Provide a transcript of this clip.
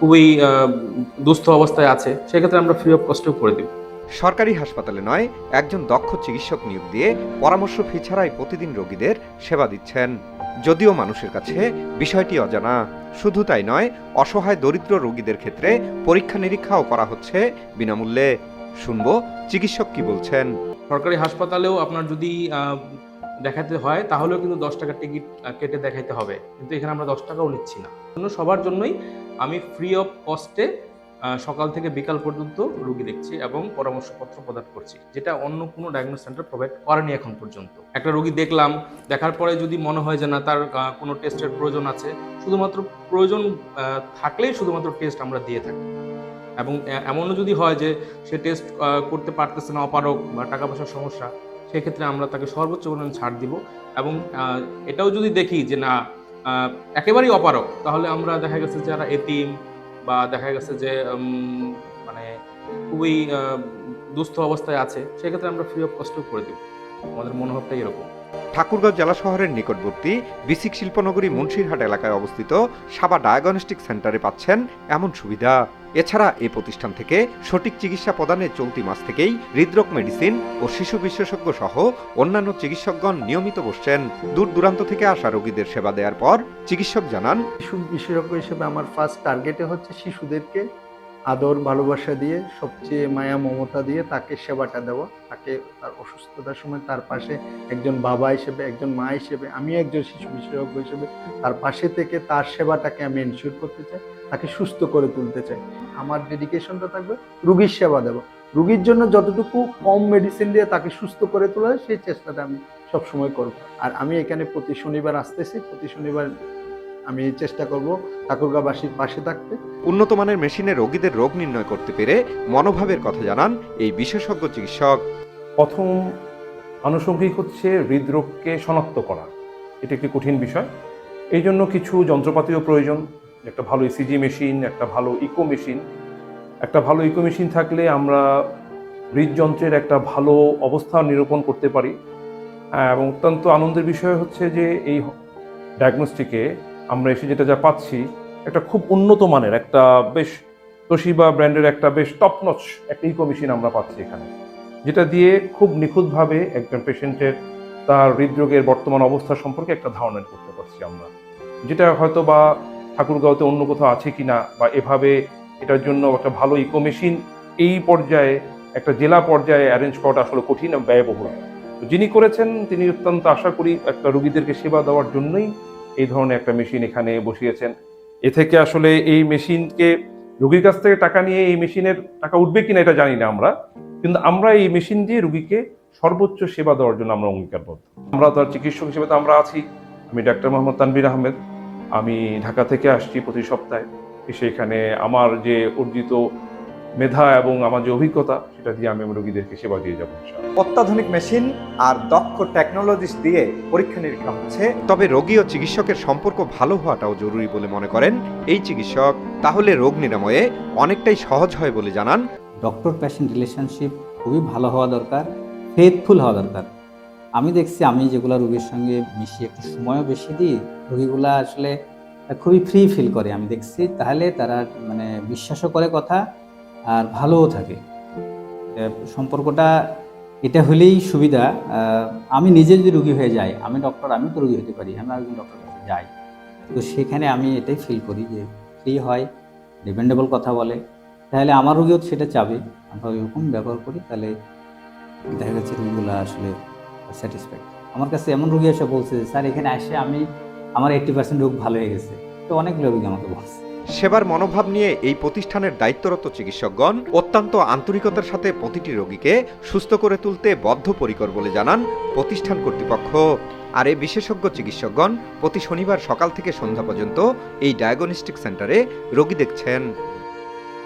খুবই দুস্থ অবস্থায় আছে সেক্ষেত্রে আমরা ফ্রি অফ কস্টেও করে দিব। সরকারি হাসপাতালে নয় একজন দক্ষ চিকিৎসক নিয়োগ দিয়ে পরামর্শ ফি ছাড়াই প্রতিদিন রোগীদের সেবা দিচ্ছেন। যদিও মানুষের কাছে বিষয়টি অজানা শুধু তাই নয় অসহায় দরিদ্র রোগীদের ক্ষেত্রে পরীক্ষা নিরীক্ষাও করা হচ্ছে বিনামূল্যে। শুনব চিকিৎসক কি বলছেন। সরকারি হাসপাতালেও আপনার যদি দেখাতে হয়, তাহলেও কিন্তু দশ টাকার টিকিট কেটে দেখাইতে হবে। কিন্তু এখানে আমরা দশ টাকাও নিচ্ছি না। জন্য সবার জন্যই আমি ফ্রি অফ কস্টে সকাল থেকে বিকাল পর্যন্ত রুগী দেখছি এবং পরামর্শপত্র প্রদান করছি, যেটা অন্য কোনো ডায়াগনোস সেন্টার প্রোভাইড করেনি এখন পর্যন্ত। একটা রুগী দেখলাম, দেখার পরে যদি মনে হয় যে না, তার কোনো টেস্টের প্রয়োজন আছে, শুধুমাত্র প্রয়োজন থাকলেই শুধুমাত্র টেস্ট আমরা দিয়ে থাকি। এবং এমনও যদি হয় যে সে টেস্ট করতে পারতেছে না অপারক বা টাকা পয়সার সমস্যা সেক্ষেত্রে আমরা তাকে সর্বোচ্চ পরিমাণ ছাড় দিব এবং এটাও যদি দেখি যে না একেবারেই অপারক তাহলে আমরা দেখা গেছে যারা এতিম বা দেখা গেছে যে মানে খুবই দুস্থ অবস্থায় আছে, সেক্ষেত্রে আমরা ফ্রি অফ কস্টও করে দিব। আমাদের মনোভাবটাই এরকম। ঠাকুরগাঁও জেলা শহরের নিকটবর্তী বিসিক শিল্পনগরী মুন্সিরহাট এলাকায় অবস্থিত সাবা ডায়াগনস্টিক সেন্টারে পাচ্ছেন এমন সুবিধা। এছাড়া এ প্রতিষ্ঠান থেকে সঠিক চিকিৎসা প্রদানে চলতি মাস থেকেই হৃদরোগ মেডিসিন ও শিশু বিশেষজ্ঞ সহ অন্যান্য চিকিৎসকগণ নিয়মিত বসছেন। দূর দূরান্ত থেকে আসা রোগীদের সেবা দেওয়ার পর চিকিৎসক জানান, শিশু বিশেষজ্ঞ হিসেবে আমার ফার্স্ট টার্গেটে হচ্ছে শিশুদেরকে আদর, ভালোবাসা দিয়ে, সবচেয়ে মায়া, মমতা দিয়ে তাকে সেবাটা দেওয়া, তাকে তার অসুস্থতার সময় তার পাশে একজন বাবা হিসেবে, একজন মা হিসেবে, আমি একজন শিশু বিশেষজ্ঞ হিসেবে, তার পাশে থেকে তার সেবাটাকে আমি এনশিওর করতে চাই, তাকে সুস্থ করে তুলতে চাই। আমার ডেডিকেশনটা থাকবে, রুগীর সেবা দেওয়া রুগীর জন্য যতটুকু কম মেডিসিন দিয়ে তাকে সুস্থ করে তোলা সেই চেষ্টাটা আমি সবসময় করব। আর আমি এখানে প্রতি শনিবার আসতেছি, প্রতি শনিবার আমি চেষ্টা করব ঠাকুরগাঁবাসীর পাশে থাকতে। উন্নত মানের মেশিনে রোগীদের রোগ নির্ণয় করতে পেরে মনোভাবের কথা জানান এই বিশেষজ্ঞ চিকিৎসক। প্রথম আনুষঙ্গিক হচ্ছে হৃদরোগকে শনাক্ত করা। এটা একটি কঠিন বিষয়। এই জন্য কিছু যন্ত্রপাতিও প্রয়োজন। একটা ভালো ইসিজি মেশিন একটা ভালো ইকো মেশিন একটা ভালো ইকো মেশিন থাকলে আমরা হৃদযন্ত্রের একটা ভালো অবস্থা নিরূপণ করতে পারি। আহ, এবং অত্যন্ত আনন্দের বিষয় হচ্ছে যে এই ডায়াগনস্টিকে আমরা এসে যেটা যা পাচ্ছি, একটা খুব উন্নত মানের, একটা বেশ তোশিবা ব্র্যান্ডের একটা বেশ টপনচ একটা ইকো মেশিন আমরা পাচ্ছি এখানে। যেটা দিয়ে খুব নিখুঁতভাবে একজন পেশেন্টের তার হৃদরোগের বর্তমান অবস্থা সম্পর্কে একটা ধারণা করতে পারছি আমরা। যেটা হয়তো বা ঠাকুরগাঁওতে অন্য কোথাও আছে কিনা বা এভাবে এটার জন্য একটা ভালো ইকো মেশিন এই পর্যায়ে, একটা জেলা পর্যায়ে অ্যারেঞ্জ করাটা আসলে কঠিন ব্যয়বহুল। যিনি করেছেন, তিনি অত্যন্ত আশা করি একটা রুগীদেরকে সেবা দেওয়ার জন্যই এই ধরনের একটা মেশিন এখানে বসিয়েছেন। এ থেকে আসলে এই মেশিনকে রুগীর কাছ থেকে টাকা নিয়ে এই মেশিনের টাকা উঠবে কিনা এটা জানি না আমরা, কিন্তু আমরা এই মেশিন দিয়ে রুগীকে সর্বোচ্চ সেবা দেওয়ার জন্য আমরা অঙ্গীকারবদ্ধ। আমরা তার চিকিৎসক হিসেবে তো আমরা আছি। আমি ডাক্তার মোহাম্মদ তানবির আহমেদ। আমি ঢাকা থেকে আসছি প্রতি সপ্তাহে। এসে এখানে আমার যে অর্জিত মেধা এবং আমার যে অভিজ্ঞতা সেটা দিয়ে আমি আমার রোগীদেরকে সেবা দিয়ে যাব অত্যাধুনিক মেশিন আর দক্ষ টেকনোলজিস দিয়ে পরীক্ষা নিরীক্ষা হচ্ছে। তবে রোগী ও চিকিৎসকের সম্পর্ক ভালো হওয়াটাও জরুরি বলে মনে করেন এই চিকিৎসক। তাহলে রোগ নিরাময়ে অনেকটাই সহজ হয় বলে জানান। ডক্টর পেশেন্ট রিলেশনশিপ খুবই ভালো হওয়া দরকার ফেথফুল হওয়া দরকার। আমি দেখছি আমি যেগুলো রোগীর সঙ্গে মিশি একটু সময়ও বেশি দিই রোগীগুলা আসলে খুবই ফ্রি ফিল করে আমি দেখছি। তাহলে তারা মানে বিশ্বাসও করে কথা আর ভালোও থাকে। সম্পর্কটা, এটা হলেই সুবিধা। আমি নিজে যদি রুগী হয়ে যাই, আমি ডক্টর আমি তো রুগী হতে পারি, আমি একজন ডক্টর কাছে যাই। তো সেখানে আমি এটাই ফিল করি যে ফ্রি হয় ডিপেন্ডেবল কথা বলে। তাহলে আমার রুগীও সেটা চাবে। আমরা ওইরকম ব্যবহার করি, তাহলে দেখা যাচ্ছে রোগীগুলো আসলে স্যাটিসফাইড আমার কাছে এমন রোগী এসে বলছে যে, স্যার, এখানে আসে, আমি, আমার এইট্টি পার্সেন্ট রোগ ভালো হয়ে গেছে। তো অনেক রোগী আমাকে বলছে। সেবার মনোভাব নিয়ে এই প্রতিষ্ঠানের দায়িত্বরত চিকিৎসকগণ অত্যন্ত আন্তরিকতার সাথে প্রতিটি রোগীকে সুস্থ করে তুলতে বদ্ধপরিকর বলে জানান প্রতিষ্ঠান কর্তৃপক্ষ। আর এই বিশেষজ্ঞ চিকিৎসকগণ প্রতি শনিবার সকাল থেকে সন্ধ্যা পর্যন্ত এই ডায়াগনস্টিক সেন্টারে রোগী দেখছেন।